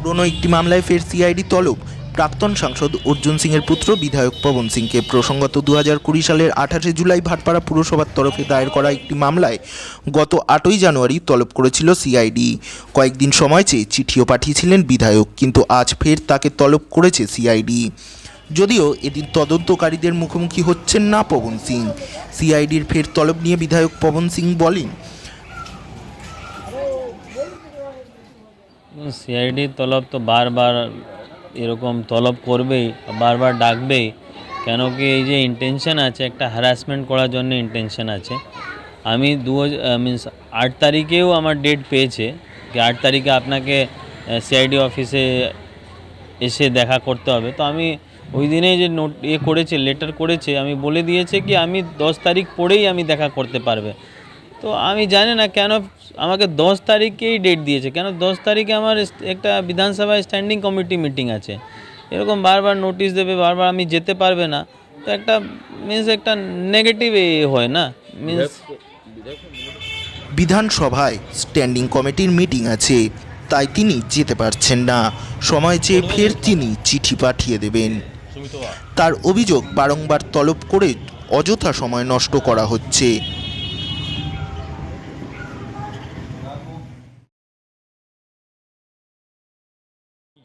পুরনো একটি মামলায় ফের সিআইডি তলব। প্রাক্তন সাংসদ অর্জুন সিংয়ের পুত্র বিধায়ক পবন সিংকে প্রসঙ্গত দু হাজার কুড়ি সালের আঠাশে জুলাই ভাটপাড়া পুরসভার তরফে দায়ের করা একটি মামলায় গত আটই জানুয়ারি তলব করেছিল সিআইডি। কয়েকদিন সময় চেয়ে চিঠিও পাঠিয়েছিলেন বিধায়ক, কিন্তু আজ ফের তাকে তলব করেছে সিআইডি। যদিও এদিন তদন্তকারীদের মুখোমুখি হচ্ছেন না পবন সিং। সিআইডির ফের তলব নিয়ে বিধায়ক পবন সিং বলেন সিআইডি তলব তো বারবার এরকম তলব করবেই বারবার ডাকবেই। কেন কি এই যে ইন্টেনশন আছে, একটা হ্যারাসমেন্ট করার জন্য ইন্টেনশন আছে। আমি দু মিনস আট তারিখেও আমার ডেট পেয়েছে। যে আট তারিখে আপনাকে সিআইডি অফিসে এসে দেখা করতে হবে। তো আমি ওই দিনে যে নোট ইয়ে করেছে লেটার করেছে, আমি বলে দিয়েছে কি, আমি দশ তারিখ পরেই আমি দেখা করতে পারবে। তো আমি জানি না কেন আমাকে দশ তারিখেই ডেট দিয়েছে। কেন দশ তারিখে আমার একটা বিধানসভায় স্ট্যান্ডিং কমিটি মিটিং আছে। এরকম বারবার নোটিশ দেবে, বারবার আমি যেতে পারবে না। তো একটা মিন্স একটা নেগেটিভ হয় না। মিন্স বিধানসভায় স্ট্যান্ডিং কমিটির মিটিং আছে, তাই তিনি যেতে পারছেন না। সময় চেয়ে ফের তিনি চিঠি পাঠিয়ে দেবেন। তার অভিযোগ বারংবার তলব করে অযথা সময় নষ্ট করা হচ্ছে।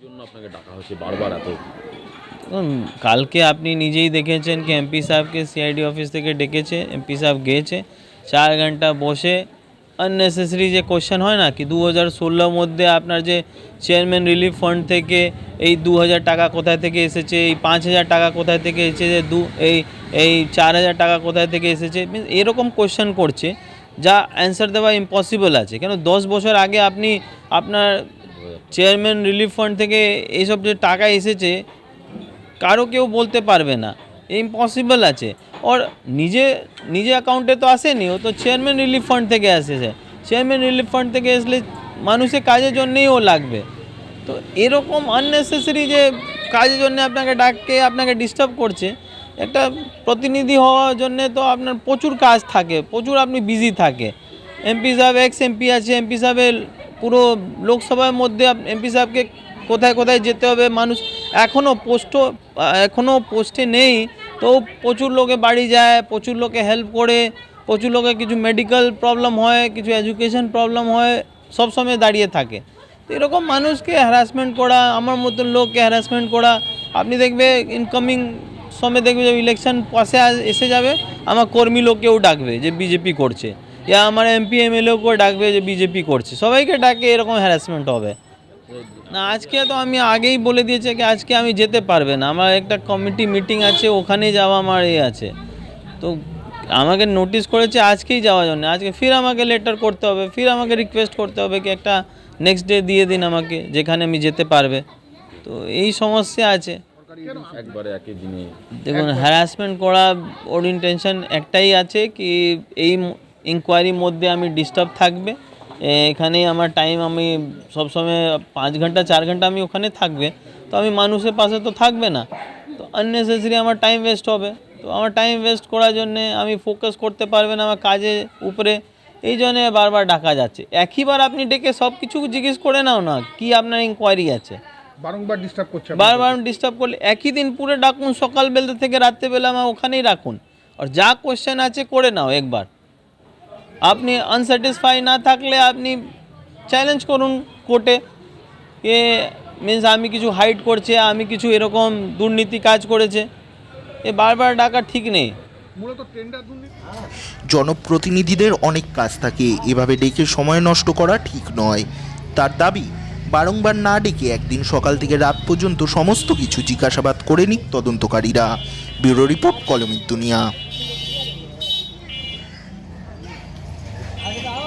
জন্য আপনাকে ডাকা হয়েছে বারবার এত? কালকে আপনি নিজেই দেখেছেন কি এমপি সাহেবকে সিআইডি অফিস থেকে ডেকেছে, এমপি সাহেব গিয়েছে, চার ঘণ্টা বসে আননেসেসারি যে কোশ্চেন হয় না, কি দু হাজার ষোলোর মধ্যে আপনার যে চেয়ারম্যান রিলিফ ফান্ড থেকে এই দু হাজার টাকা কোথায় থেকে এসেছে, এই পাঁচ হাজার টাকা কোথায় থেকে এসেছে দু, এই এই চার হাজার টাকা কোথায় থেকে এসেছে এরকম কোশ্চেন করছে, যা অ্যান্সার দেওয়া ইম্পসিবল আছে। কেন? দশ বছর আগে আপনি আপনার চেয়ারম্যান রিলিফ ফান্ড থেকে এইসব যে টাকা এসেছে, কারও কেউ বলতে পারবে না। ইম্পসিবল আছে। ওর নিজে নিজে অ্যাকাউন্টে তো আসেনি, ও তো চেয়ারম্যান রিলিফ ফান্ড থেকে এসেছে। চেয়ারম্যান রিলিফ ফান্ড থেকে আসলে মানুষের কাজের জন্যেই ও লাগবে। তো এরকম আননেসেসারি যে কাজের জন্য আপনাকে ডাককে আপনাকে ডিস্টার্ব করছে, একটা প্রতিনিধি হওয়ার জন্য তো আপনার প্রচুর কাজ থাকে, প্রচুর আপনি বিজি থাকে। এমপি সাহেব এক্স এমপি আছে এমপি সাহেবের পুরো লোকসভার মধ্যে এমপি সাহেবকে কোথায় কোথায় যেতে হবে? মানুষ এখনও পোস্টও এখনও পোস্টে নেই। তো প্রচুর লোকে বাড়ি যায়, প্রচুর লোকে হেল্প করে, প্রচুর লোকে কিছু মেডিকেল প্রবলেম হয়, কিছু এডুকেশন প্রবলেম হয়, সব সময় দাঁড়িয়ে থাকে। তো এরকম মানুষকে হ্যারাসমেন্ট করা, আমার মতন লোককে হ্যারাসমেন্ট করা, আপনি দেখবে ইনকামিং সময় দেখবে যে ইলেকশন পাশে এসে যাবে, আমার কর্মী লোককেও ডাকবে যে বিজেপি করছে। ইয়া আমার এমপি এমএলএকেও ডাকবে যে বিজেপি করছে সবাইকে ডাকে এরকম হ্যারাসমেন্ট হবে না আজকে তো আমি আগেই বলে দিয়েছি কি আজকে আমি যেতে পারবে না আমার একটা কমিটি মিটিং আছে ওখানে যাওয়া আমার এ আছে তো আমাকে নোটিশ করেছে আজকেই যাওয়ার জন্য আজকে ফির আমাকে লেটার করতে হবে ফির আমাকে রিকোয়েস্ট করতে হবে কি একটা নেক্সট ডে দিয়ে দিন আমাকে যেখানে আমি যেতে পারবে তো এই সমস্যা আছে দেখুন হ্যারাসমেন্ট করা ওর ইন্টেনশন একটাই আছে কি এই ইনকোয়ারির মধ্যে আমি ডিস্টার্ব থাকবে। এ, এখানেই আমার টাইম আমি সবসময় পাঁচ ঘণ্টা চার ঘণ্টা আমি ওখানে থাকবে। তো আমি মানুষের পাশে তো থাকবে না। তো আননেসেসারি আমার টাইম ওয়েস্ট হবে। তো আমার টাইম ওয়েস্ট করার জন্যে আমি ফোকাস করতে পারবেন আমার কাজের উপরে। এই জন্যে বারবার ডাকা যাচ্ছে। একইবার আপনি ডেকে সব কিছু জিজ্ঞেস করে নাও না কি আপনার ইনকোয়ারি আছে? বারংবার ডিস্টার্ব করছে বারবার ডিস্টার্ব করলে একই দিন পুরো ডাকুন সকালবেলা থেকে রাত্রেবেলা আমার ওখানেই রাখুন। আর যা কোশ্চেন আছে করে নাও একবার। আপনি আনস্যাটিসফাই না থাকলে আপনি চ্যালেঞ্জ করুন কোর্টে এ। মিন্স আমি কিছু হাইড করছে আমি কিছু এরকম দুর্নীতি কাজ করেছে। এ বারবার ডাকা ঠিক নেই। মূলত জনপ্রতিনিধিদের অনেক কাজ থাকে এভাবে ডেকে সময় নষ্ট করা ঠিক নয়। তার দাবি বারংবার না ডেকে একদিন সকাল থেকে রাত পর্যন্ত সমস্ত কিছু জিজ্ঞাসাবাদ করে নিক তদন্তকারীরা। ব্যুরো রিপোর্ট কলমের দুনিয়া। அதுதான்